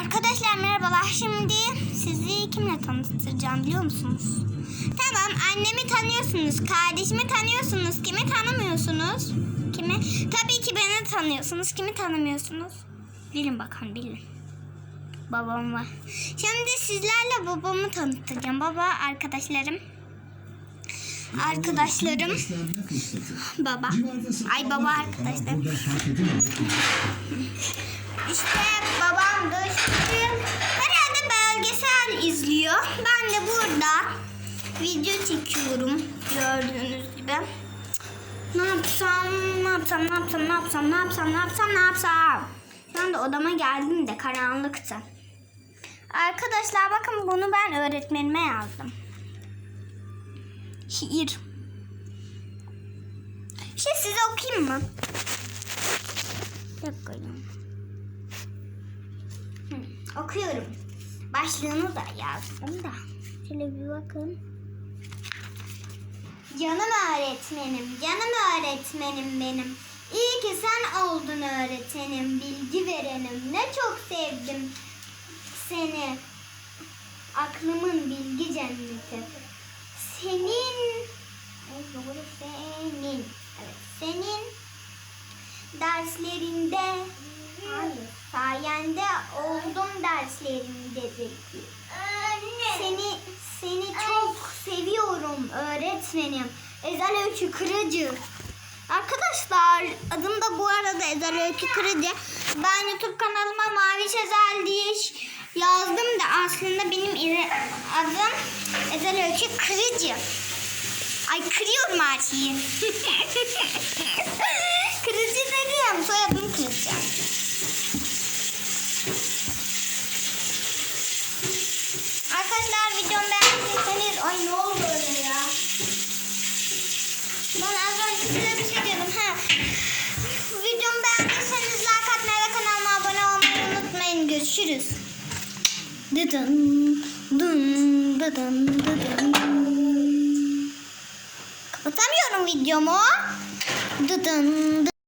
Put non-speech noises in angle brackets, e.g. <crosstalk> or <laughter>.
Arkadaşlar merhabalar. Şimdi sizi kimle tanıştıracağım biliyor musunuz? Tamam annemi tanıyorsunuz. Kardeşimi tanıyorsunuz. Kimi tanımıyorsunuz? Kimi? Tabii ki beni tanıyorsunuz. Kimi tanımıyorsunuz? Bilin bakalım bilin. Babam var. Şimdi sizlerle babamı tanıtacağım. Baba arkadaşlarım. Arkadaşlarım. Baba. Ay baba yok İşte babam da herhalde belgesel izliyor. Ben de burada video çekiyorum gördüğünüz gibi. Ne yapsam, ne yapsam, ne yapsam, ne yapsam, ne yapsam, ne yapsam, ne yapsam. Şu anda odama geldim de karanlıktı. Arkadaşlar bakın bunu ben öğretmenime yazdım. Şiir. Şey size okuyayım mı? Bir. Okuyorum. Başlığını da yazdım da. Şöyle bir bakın. Canım öğretmenim, canım öğretmenim benim. İyi ki sen oldun öğretmenim, bilgi verenim. Ne çok sevdim seni. Aklımın bilgi cenneti. Senin, senin, evet senin derslerinde hayır sayende oldum derslerinde zeki. Seni seni çok seviyorum öğretmenim. Ezel Öykü Kırıcı. Arkadaşlar adım da bu arada Ezel Öykü Kırıcı. Ben YouTube kanalıma Mavi Ezel diye yazdım da aslında benim adım Ezel Öykü Kırıcı. Ay kırıyorum her şeyi. <laughs> kırıcı dedim. Soyadım Kırıcı. Arkadaşlar videomu beğendiyseniz... Ay ne oldu öyle ya? Ben az önce size bir şey diyordum. Ha. Videomu beğendiyseniz like atmayı ve kanalıma abone olmayı unutmayın. Görüşürüz. Dıdın, dın, dıdın, dıdın. Kapatamıyorum videomu. Dıdın, dıdın.